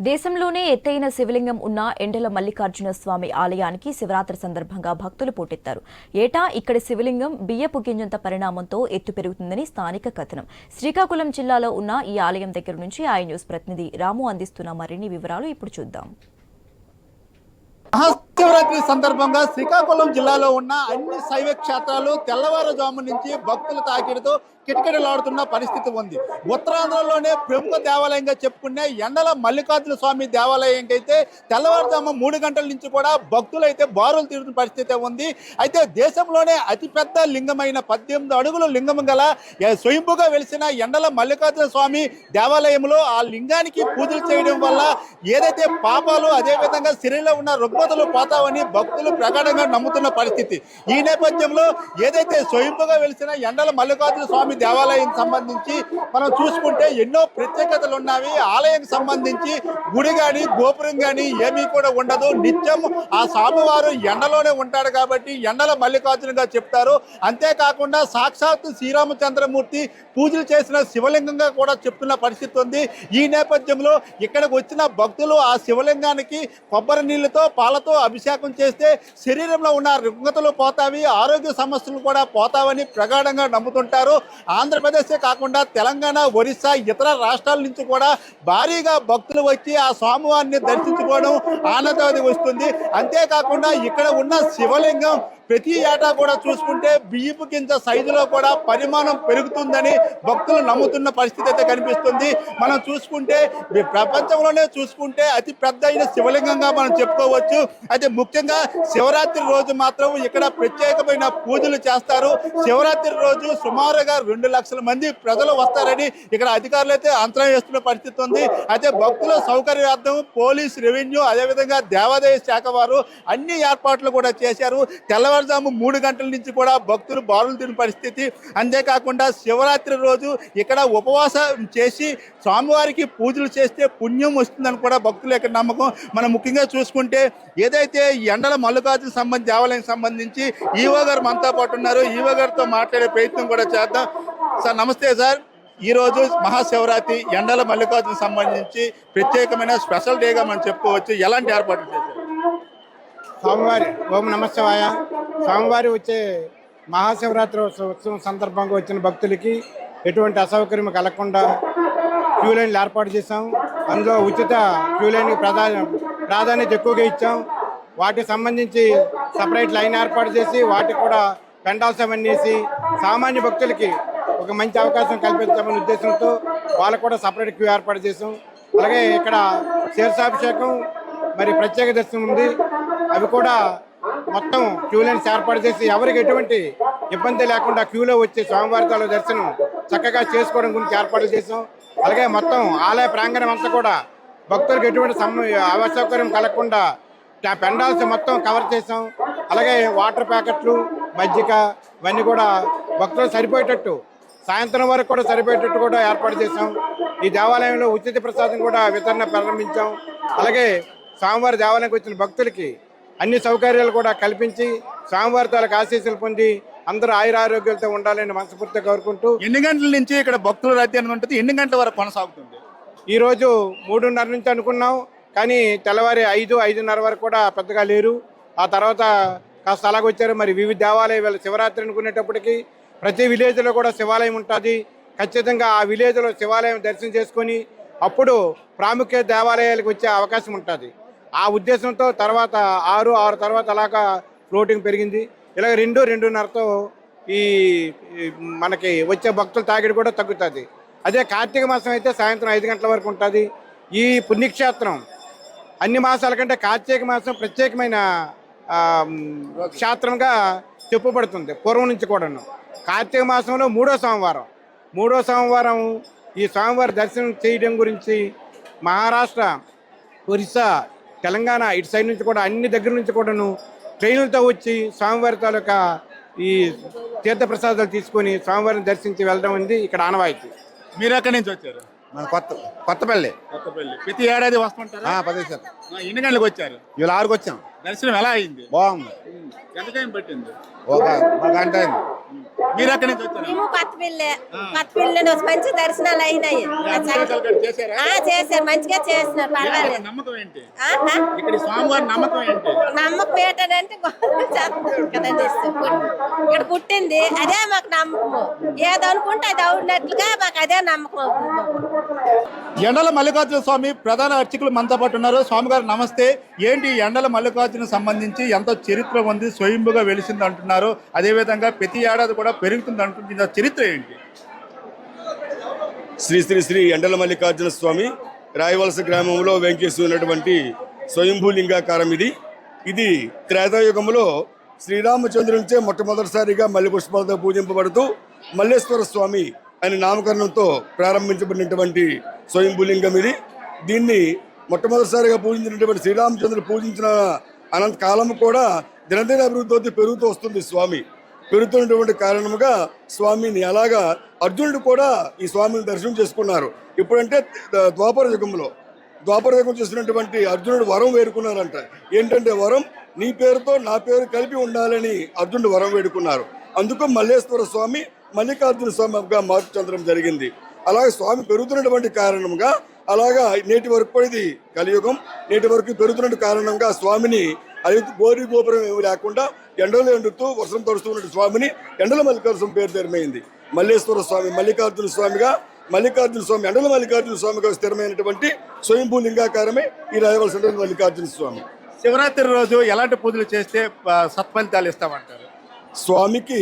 దేశంలోనే ఎత్తైన శివలింగం ఉన్న ఎండల మల్లికార్జున స్వామి ఆలయానికి శివరాత్రి సందర్భంగా భక్తులు పోటెత్తారు. ఏటా ఇక్కడ శివలింగం బియ్యపు గింజంత పరిణామంతో ఎత్తు పెరుగుతుందని స్థానిక కథనం. శ్రీకాకుళం జిల్లాలో ఉన్న ఈ ఆలయం దగ్గర నుంచి ఐ న్యూస్ ప్రతినిధి రాము అందిస్తున్న మరిన్ని వివరాలు ఇప్పుడు చూద్దాం. శివరాత్రి సందర్భంగా శ్రీకాకుళం జిల్లాలో ఉన్న అన్ని శైవ క్షేత్రాలు తెల్లవారుజాము నుంచి భక్తుల తాకిడితో కిటకిటలాడుతున్న పరిస్థితి ఉంది. ఉత్తరాంధ్రలోనే ప్రముఖ దేవాలయంగా చెప్పుకునే ఎండల మల్లికార్జున స్వామి దేవాలయంకి అయితే తెల్లవారుజాము మూడు గంటల నుంచి కూడా భక్తులు అయితే బారులు తీరుతున్న పరిస్థితి ఉంది. అయితే దేశంలోనే అతిపెద్ద లింగమైన పద్దెనిమిది అడుగుల లింగం గల స్వయంభుగా వెలిసిన ఎండల మల్లికార్జున స్వామి దేవాలయంలో ఆ లింగానికి పూజలు చేయడం వల్ల ఏదైతే పాపాలు అదేవిధంగా శరీరంలో ఉన్న రుగ్మతలు చేస్తామని భక్తులు ప్రగాఢంగా నమ్ముతున్న పరిస్థితి. ఈ నేపథ్యంలో ఏదైతే స్వయంపుగా వెలిసిన ఎండల మల్లికార్జున స్వామి దేవాలయం సంబంధించి మనం చూసుకుంటే ఎన్నో ప్రత్యేకతలు ఉన్నవి. ఆలయం సంబంధించి గుడి కానీ గోపురం కానీ ఏమీ కూడా ఉండదు. నిత్యం ఆ స్వామివారు ఎండలోనే ఉంటాడు కాబట్టి ఎండల మల్లికార్జునగా చెప్తారు. అంతేకాకుండా సాక్షాత్తు శ్రీరామచంద్రమూర్తి పూజలు చేసిన శివలింగంగా కూడా చెప్తున్న పరిస్థితి ఉంది. ఈ నేపథ్యంలో ఇక్కడికి వచ్చిన భక్తులు ఆ శివలింగానికి కొబ్బరి నీళ్ళతో పాలతో అభిషేకం చేస్తే శరీరంలో ఉన్న రుగ్మతలు పోతావి ఆరోగ్య సమస్యలు కూడా పోతావని ప్రగాఢంగా నమ్ముతుంటారు. ఆంధ్రప్రదేశే కాకుండా తెలంగాణ ఒరిస్సా ఇతర రాష్ట్రాల నుంచి కూడా భారీగా భక్తులు వచ్చి ఆ స్వామివారిని దర్శించుకోవడం ఆనందవది వస్తుంది అంతేకాకుండా ఇక్కడ ఉన్న శివలింగం ప్రతి ఏటా కూడా చూసుకుంటే బియ్యపు కింద సైజులో కూడా పరిమాణం పెరుగుతుందని భక్తులు నమ్ముతున్న పరిస్థితి అయితే కనిపిస్తుంది. మనం చూసుకుంటే ప్రపంచంలోనే చూసుకుంటే అతి పెద్ద అయిన శివలింగంగా మనం చెప్పుకోవచ్చు. అయితే ముఖ్యంగా శివరాత్రి రోజు మాత్రం ఇక్కడ ప్రత్యేకమైన పూజలు చేస్తారు. శివరాత్రి రోజు సుమారుగా రెండు లక్షల మంది ప్రజలు వస్తారని ఇక్కడ అధికారులు అయితే అంతరం వేస్తున్న పరిస్థితి ఉంది. అయితే భక్తుల సౌకర్యార్థం పోలీస్ రెవెన్యూ అదేవిధంగా దేవాదాయ శాఖ వారు అన్ని ఏర్పాట్లు కూడా చేశారు. తెల్లవారుజాము మూడు గంటల నుంచి కూడా భక్తులు బారులు తిన పరిస్థితి. అంతేకాకుండా శివరాత్రి రోజు ఇక్కడ ఉపవాసం చేసి స్వామివారికి పూజలు చేస్తే పుణ్యం వస్తుందని కూడా భక్తులు ఇక్కడ నమ్మకం. మనం ముఖ్యంగా చూసుకుంటే ఏదైతే అయితే ఎండల మల్లికార్జున సంబంధించి దేవాలయం సంబంధించి ఈవో గారు మనతో పాటు ఉన్నారు. ఈవో గారితో మాట్లాడే ప్రయత్నం కూడా చేద్దాం. సార్ నమస్తే సార్. ఈరోజు మహాశివరాత్రి ఎండల మల్లికార్జున సంబంధించి ప్రత్యేకమైన స్పెషల్ డేగా మనం చెప్పుకోవచ్చు. ఎలాంటి ఏర్పాట్లు చేశారు? స్వామివారి ఓం నమశివాయ స్వామివారి వచ్చే మహాశివరాత్రి ఉత్సవం సందర్భంగా వచ్చిన భక్తులకి ఎటువంటి అసౌకర్యం కలగకుండా క్యూ లైన్లు ఏర్పాటు చేశాం. అందులో ఉచిత క్యూ లైన్కి ప్రధాన ప్రాధాన్యత ఎక్కువగా ఇచ్చాం. వాటికి సంబంధించి సపరేట్ లైన్ ఏర్పాటు చేసి వాటికి కూడా పెండాల్స్ అవన్నీ సామాన్య భక్తులకి ఒక మంచి అవకాశం కల్పించామనే ఉద్దేశంతో వాళ్ళకు కూడా సపరేట్ క్యూ ఏర్పాటు చేసాం. అలాగే ఇక్కడ శీర్షాభిషేకం మరి ప్రత్యేక దర్శనం ఉంది. అవి కూడా మొత్తం క్యూ లైన్స్ ఏర్పాటు చేసి ఎవరికి ఎటువంటి ఇబ్బంది లేకుండా క్యూలో వచ్చే స్వామివారి దర్శనం చక్కగా చేసుకోవడం గురించి ఏర్పాట్లు చేసాం. అలాగే మొత్తం ఆలయ ప్రాంగణం అంతా కూడా భక్తులకు ఎటువంటి సమ అసౌకర్యం కలగకుండా పెండాల్స్ మొత్తం కవర్ చేసాం. అలాగే వాటర్ ప్యాకెట్లు మజ్జిగ ఇవన్నీ కూడా భక్తులు సరిపోయేటట్టు సాయంత్రం వరకు కూడా సరిపోయేటట్టు కూడా ఏర్పాటు చేసాం. ఈ దేవాలయంలో ఉచిత ప్రసాదం కూడా వితరణ ప్రారంభించాం. అలాగే స్వామివారి దేవాలయానికి వచ్చిన భక్తులకి అన్ని సౌకర్యాలు కూడా కల్పించి స్వామివారి తాలకు ఆశీస్సులు పొంది అందరూ ఆయుర ఆరోగ్యాలతో ఉండాలని మనస్ఫూర్తిగా కోరుకుంటూ ఎన్ని గంటల నుంచి ఇక్కడ భక్తుల రద్దీ ఉంటుంది. ఎన్ని గంటల వరకు కొనసాగుతుంది? ఈరోజు మూడున్నర నుంచి అనుకున్నాం. కానీ తెల్లవారి ఐదు ఐదున్నర వరకు కూడా పెద్దగా లేరు. ఆ తర్వాత కాస్త అలాగొచ్చారు మరి వివిధ దేవాలయం శివరాత్రి అనుకునేటప్పటికి ప్రతి విలేజ్లో కూడా శివాలయం ఉంటుంది. ఖచ్చితంగా ఆ విలేజ్లో శివాలయం దర్శనం చేసుకొని అప్పుడు ప్రాముఖ్య దేవాలయాలకు వచ్చే అవకాశం ఉంటుంది. ఆ ఉద్దేశంతో తర్వాత ఆరు ఆరు తర్వాత అలాగా ఫ్లోటింగ్ పెరిగింది. ఇలాగ రెండు రెండున్నరతో ఈ ఈ మనకి వచ్చే భక్తుల తాకిడి కూడా తగ్గుతుంది. అదే కార్తీక మాసం అయితే సాయంత్రం ఐదు గంటల వరకు ఉంటుంది. ఈ పుణ్యక్షేత్రం అన్ని మాసాల కంటే కార్తీక మాసం ప్రత్యేకమైన క్షేత్రంగా చెప్పబడుతుంది పూర్వం నుంచి కూడాను. కార్తీక మాసంలో మూడో సోమవారం. మూడో సోమవారం ఈ స్వామివారి దర్శనం చేయడం గురించి మహారాష్ట్ర ఒరిస్సా తెలంగాణ ఇటు సైడ్ నుంచి కూడా అన్ని దగ్గర నుంచి కూడాను ట్రైన్లతో వచ్చి స్వామివారి తాలూకా ఈ తీర్థప్రసాదాలు తీసుకొని స్వామివారిని దర్శించి వెళ్ళడం ఉంది ఇక్కడ ఆనవాయితీ. మీరు ఎక్కడి నుంచి వచ్చారు? మన కొత్త కొత్తపల్లి కొత్తపల్లి ప్రతి ఏడాది వస్తుంటారా? ఎన్ని గంటలకు వచ్చారు? ఇవాళ ఆరుకు వచ్చాం దర్శనం ఎలా అయింది? బాగుంది. ఒక ఒక గంట అయింది. మీరు ఎక్కడి నుంచి వచ్చారు? మేము కొత్తపిల్లే కొత్తపిల్లి నుంచి మంచి దర్శనాలు అయినాయి. చేశారా? ఆ, చేశారు. మంచిగా చేస్తున్నారు. ఇక్కడ పర్వాలేదు. నమ్మకం ఏంటి? ఆ, ఆ. ఇక్కడ స్వామివారి నమ్మకం ఏంటి? నమ్మకం ఏంటంటే కదండి ఇక్కడ పుట్టింది. అదే మాకు నమ్మకము. ఏదనుకుంటే అది అవునట్లుగా మాకు అదే నమ్మకం ఎండల మల్లికార్జున స్వామి ప్రధాన అర్చకులు మనతో పాటు ఉన్నారు. స్వామి గారు నమస్తే. ఏంటి ఎండల మల్లికార్జున సంబంధించి ఎంతో చరిత్ర ఉంది? స్వయంభుగా వెలిసింది అంటున్నారు. అదేవిధంగా ప్రతి ఏడాది కూడా పెరుగుతుంది అంటుంది చరిత్ర ఏంటి? శ్రీ శ్రీ శ్రీ ఎండల మల్లికార్జున స్వామి రాయవలస గ్రామంలో వెంకేసి ఉన్నటువంటి స్వయంభూలింగాకారం ఇది. ఇది త్రేతాయుగంలో శ్రీరామచంద్రునిచే మొట్టమొదటిసారిగా మల్లె పుష్పాలతో పూజింపబడుతూ మల్లేశ్వర స్వామి అనే నామకరణంతో ప్రారంభించబడినటువంటి స్వయంభూలింగం ఇది. దీన్ని మొట్టమొదటిసారిగా పూజించినటువంటి శ్రీరామచంద్రుడు పూజించిన అనంత కాలం కూడా దినదిన అభివృద్ధి పెరుగుతూ వస్తుంది స్వామి. పెరుగుతున్నటువంటి కారణముగా స్వామిని అలాగా అర్జునుడు కూడా ఈ స్వామిని దర్శనం చేసుకున్నారు. ఇప్పుడంటే ద్వాపర యుగంలో. ద్వాపర యుగం చేసినటువంటి అర్జునుడు వరం వేడుకున్నారంట. ఏంటంటే వరం? నీ పేరుతో నా పేరు కలిపి ఉండాలని అర్జునుడు వరం వేడుకున్నారు. అందుకు మల్లేశ్వర స్వామి మల్లికార్జున స్వామిగా మార్పు చెందడం జరిగింది. అలాగే స్వామి పెరుగుతున్నటువంటి కారణంగా అలాగా నేటి వరకు కూడా ఇది కలియుగం. నేటి వరకు పెరుగుతున్న కారణంగా స్వామిని అది గోరి గోపురం ఏమి లేకుండా ఎండలో ఎండుతూ వర్షం తడుస్తున్న స్వామిని ఎండల మల్లికార్జున పేరు తెరమైంది మల్లేశ్వర స్వామి మల్లికార్జున స్వామిగా మల్లికార్జున స్వామి ఎండల మల్లికార్జున స్వామిగా స్థిరమైనటువంటి స్వయంభూ లింగాకారమే ఈ రాయవలసిన మల్లికార్జున స్వామి. శివరాత్రి రోజు ఎలాంటి పూజలు చేస్తే సత్ఫలితాలు ఇస్తామంటారు? స్వామికి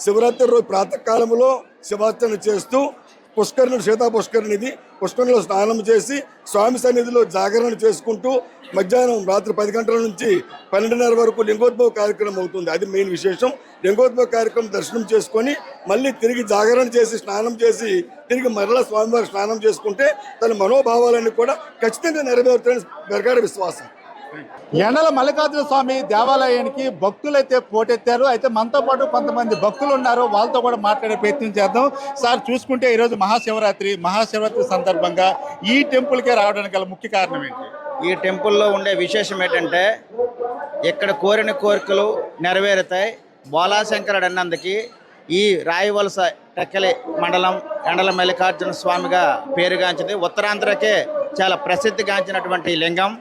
శివరాత్రి రోజు ప్రాతకాలంలో శివార్చన చేస్తూ పుష్కరులు సీతా పుష్కరునిది పుష్కరంలో స్నానం చేసి స్వామి సన్నిధిలో జాగరణ చేసుకుంటూ మధ్యాహ్నం రాత్రి పది గంటల నుంచి పన్నెండున్నర వరకు లింగోద్భవ కార్యక్రమం అవుతుంది. అది మెయిన్ విశేషం. లింగోద్భవ కార్యక్రమం దర్శనం చేసుకొని మళ్ళీ తిరిగి జాగరణ చేసి స్నానం చేసి తిరిగి మరలా స్వామివారి స్నానం చేసుకుంటే తన మనోభావాలన్నీ కూడా ఖచ్చితంగా నెరవేరుతాయని ప్రగాఢ విశ్వాసం. ఎండల మల్లికార్జున స్వామి దేవాలయానికి భక్తులైతే పోటెత్తారు. అయితే మనతో పాటు కొంతమంది భక్తులు ఉన్నారు. వాళ్ళతో కూడా మాట్లాడే ప్రయత్నం చేద్దాం. సార్ చూసుకుంటే ఈరోజు మహాశివరాత్రి. మహాశివరాత్రి సందర్భంగా ఈ టెంపుల్కే రావడానికి గల ముఖ్య కారణం ఏంటి? ఈ టెంపుల్లో ఉండే విశేషం ఏంటంటే ఇక్కడ కోరిన కోరికలు నెరవేరుతాయి. బోలాశంకరుడు అన్నందుకి ఈ రాయవలస టెక్కలి మండలం ఎండల మల్లికార్జున స్వామిగా పేరుగాంచింది ఉత్తరాంధ్రకే చాలా ప్రసిద్ధిగాంచినటువంటి లింగం.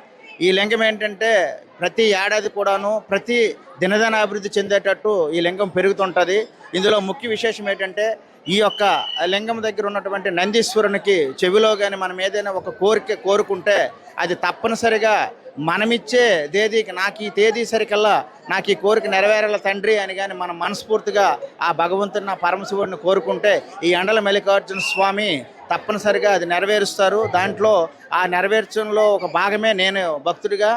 ఈ లింగం ఏంటంటే ప్రతి ఏడాది కూడాను ప్రతి దినదిన అభివృద్ధి చెందేటట్టు ఈ లింగం పెరుగుతుంటుంది. ఇందులో ముఖ్య విశేషం ఏంటంటే ఈ యొక్క లింగం దగ్గర ఉన్నటువంటి నందీశ్వరునికి చెవిలో కానీ మనం ఏదైనా ఒక కోరిక కోరుకుంటే అది తప్పనిసరిగా మనమిచ్చే తేదీకి నాకు ఈ తేదీ సరికల్లా నాకు ఈ కోరిక నెరవేరాల తండ్రి అని కానీ మనం మనస్ఫూర్తిగా ఆ భగవంతుని నా పరమశివుడిని కోరుకుంటే ఈ ఎండల మల్లికార్జున స్వామి తప్పనిసరిగా అది నెరవేరుస్తారు. దాంట్లో ఆ నెరవేర్చడంలో ఒక భాగమే నేను భక్తుడిగా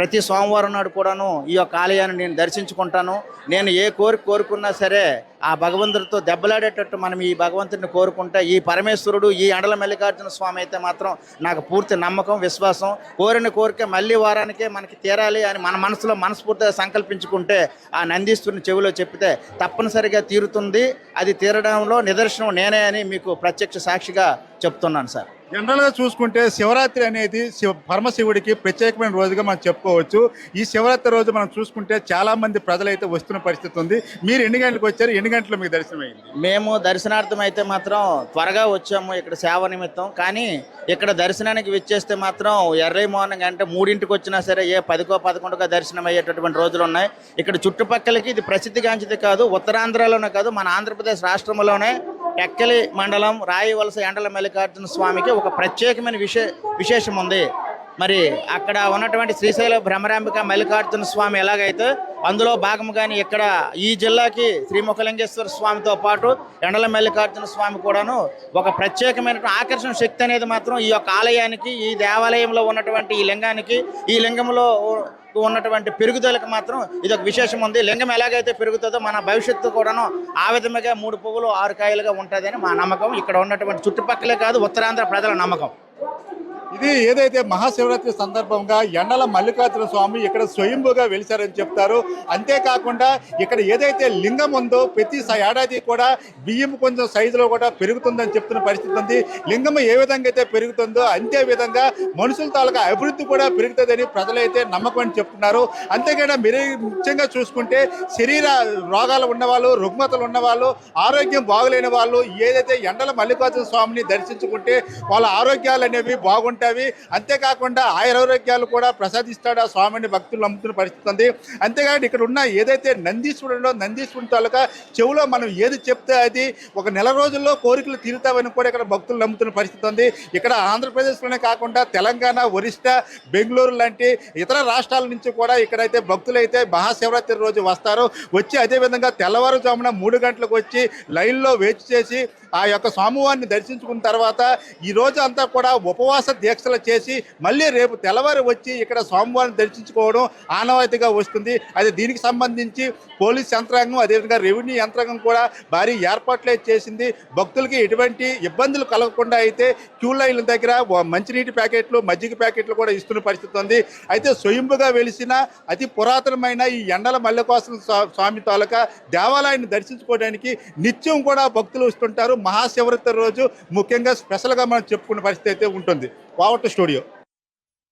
ప్రతి సోమవారం నాడు కూడాను ఈ యొక్క ఆలయాన్ని నేను దర్శించుకుంటాను. నేను ఏ కోరిక కోరుకున్నా సరే ఆ భగవంతుడితో దెబ్బలాడేటట్టు మనం ఈ భగవంతుడిని కోరుకుంటే ఈ పరమేశ్వరుడు ఈ అండల మల్లికార్జున స్వామి అయితే మాత్రం నాకు పూర్తి నమ్మకం విశ్వాసం. కోరిన కోరిక మళ్ళీ వారానికే మనకి తీరాలి అని మన మనసులో మనస్ఫూర్తిగా సంకల్పించుకుంటే ఆ నందీశ్వరుని చెవిలో చెప్తే తప్పనిసరిగా తీరుతుంది. అది తీరడంలో నిదర్శనం నేనే అని మీకు ప్రత్యక్ష సాక్షిగా చెప్తున్నాను సార్. జనరల్గా చూసుకుంటే శివరాత్రి అనేది శివ పరమశివుడికి ప్రత్యేకమైన రోజుగా మనం చెప్పుకోవచ్చు. ఈ శివరాత్రి రోజు మనం చూసుకుంటే చాలామంది ప్రజలైతే వస్తున్న పరిస్థితి ఉంది. మీరు ఎన్ని గంటలకు వచ్చారు? ఎన్ని గంటలు మీకు దర్శనం అయింది? మేము దర్శనార్థం అయితే మాత్రం త్వరగా వచ్చాము ఇక్కడ సేవ నిమిత్తం. కానీ ఇక్కడ దర్శనానికి వచ్చేస్తే మాత్రం ఎర్లీ మార్నింగ్ అంటే మూడింటికి వచ్చినా సరే ఏ పదికో పదకొండుగా దర్శనం అయ్యేటటువంటి రోజులు ఉన్నాయి. ఇక్కడ చుట్టుపక్కలకి ఇది ప్రసిద్ధిగాంచిది కాదు. ఉత్తరాంధ్రలోనే కాదు మన ఆంధ్రప్రదేశ్ రాష్ట్రంలోనే టెక్కలి మండలం రాయవలస ఎండల మల్లికార్జున స్వామికి ఒక ప్రత్యేకమైన విశే విశేషం ఉంది మరి అక్కడ ఉన్నటువంటి శ్రీశైల భ్రమరాంబిక మల్లికార్జున స్వామి ఎలాగైతే అందులో భాగముగాని ఇక్కడ ఈ జిల్లాకి శ్రీముఖలింగేశ్వర స్వామితో పాటు ఎండల మల్లికార్జున స్వామి కూడాను ఒక ప్రత్యేకమైన ఆకర్షణ శక్తి అనేది మాత్రం ఈ యొక్క ఆలయానికి ఈ దేవాలయంలో ఉన్నటువంటి ఈ లింగానికి ఈ లింగంలో ఉన్నటువంటి పెరుగుదలకు మాత్రం ఇది ఒక విశేషం ఉంది. లింగం ఎలాగైతే పెరుగుతుందో మన భవిష్యత్తు కూడాను ఆ విధముగా మూడు పువ్వులు ఆరు కాయలుగా ఉంటుందని మా నమ్మకం. ఇక్కడ ఉన్నటువంటి చుట్టుపక్కలే కాదు ఉత్తరాంధ్ర ప్రజల నమ్మకం. ఇది ఏదైతే మహాశివరాత్రి సందర్భంగా ఎండల మల్లికార్జున స్వామి ఇక్కడ స్వయంభుగా వెలిశారని చెప్తారు. అంతేకాకుండా ఇక్కడ ఏదైతే లింగం ఉందో ప్రతి ఏడాది కూడా బియ్యం కొంచెం సైజులో కూడా పెరుగుతుందని చెప్తున్న పరిస్థితి ఉంది. లింగం ఏ విధంగా అయితే పెరుగుతుందో అంతే విధంగా మనుషుల తాలూకా అభివృద్ధి కూడా పెరుగుతుందని ప్రజలైతే నమ్మకం అని చెప్తున్నారు. అంతేకాకుండా మీరు ముఖ్యంగా చూసుకుంటే శరీర రోగాలు ఉన్నవాళ్ళు రుగ్మతలు ఉన్నవాళ్ళు ఆరోగ్యం బాగులేని వాళ్ళు ఏదైతే ఎండల మల్లికార్జున స్వామిని దర్శించుకుంటే వాళ్ళ ఆరోగ్యాలు అనేవి బాగుంటాయి. అంతేకాకుండా ఆయురారోగ్యాలు కూడా ప్రసాదిస్తాడు ఆ స్వామిని భక్తులు నమ్ముతున్న పరిస్థితి ఉంది. అంతేకాదు ఇక్కడ ఉన్న ఏదైతే నందీశ్వరుడో నందీశ్వరుని తాలూకా చెవులో మనం ఏది చెప్తే అది ఒక నెల రోజుల్లో కోరికలు తీరుతావని కూడా ఇక్కడ భక్తులు నమ్ముతున్న పరిస్థితి ఉంది. ఇక్కడ ఆంధ్రప్రదేశ్లోనే కాకుండా తెలంగాణ ఒరిస్సా బెంగళూరు లాంటి ఇతర రాష్ట్రాల నుంచి కూడా ఇక్కడైతే భక్తులైతే మహాశివరాత్రి రోజు వస్తారు. వచ్చి అదేవిధంగా తెల్లవారుజామున మూడు గంటలకు వచ్చి లైన్లో వేచి చేసి ఆ యొక్క స్వామివారిని దర్శించుకున్న తర్వాత ఈ రోజు అంతా కూడా ఉపవాస దీక్షలు చేసి మళ్ళీ రేపు తెల్లవారు వచ్చి ఇక్కడ స్వామివారిని దర్శించుకోవడం ఆనవాయితీగా వస్తుంది. అది దీనికి సంబంధించి పోలీస్ యంత్రాంగం అదేవిధంగా రెవెన్యూ యంత్రాంగం కూడా భారీ ఏర్పాట్లే చేసింది. భక్తులకి ఎటువంటి ఇబ్బందులు కలగకుండా అయితే క్యూ లైన్ల దగ్గర మంచినీటి ప్యాకెట్లు మజ్జిగ ప్యాకెట్లు కూడా ఇస్తున్న పరిస్థితి ఉంది. అయితే స్వయంభుగా వెలిసిన అతి పురాతనమైన ఈ ఎండల మల్లెకోసం స్వామి తాలూకా దేవాలయాన్ని దర్శించుకోవడానికి నిత్యం కూడా భక్తులు వస్తుంటారు. మహాశివరాత్రి రోజు ముఖ్యంగా స్పెషల్గా మనం చెప్పుకునే పరిస్థితి అయితే ఉంటుంది. பாவட்டு ஸ்டுடியோ.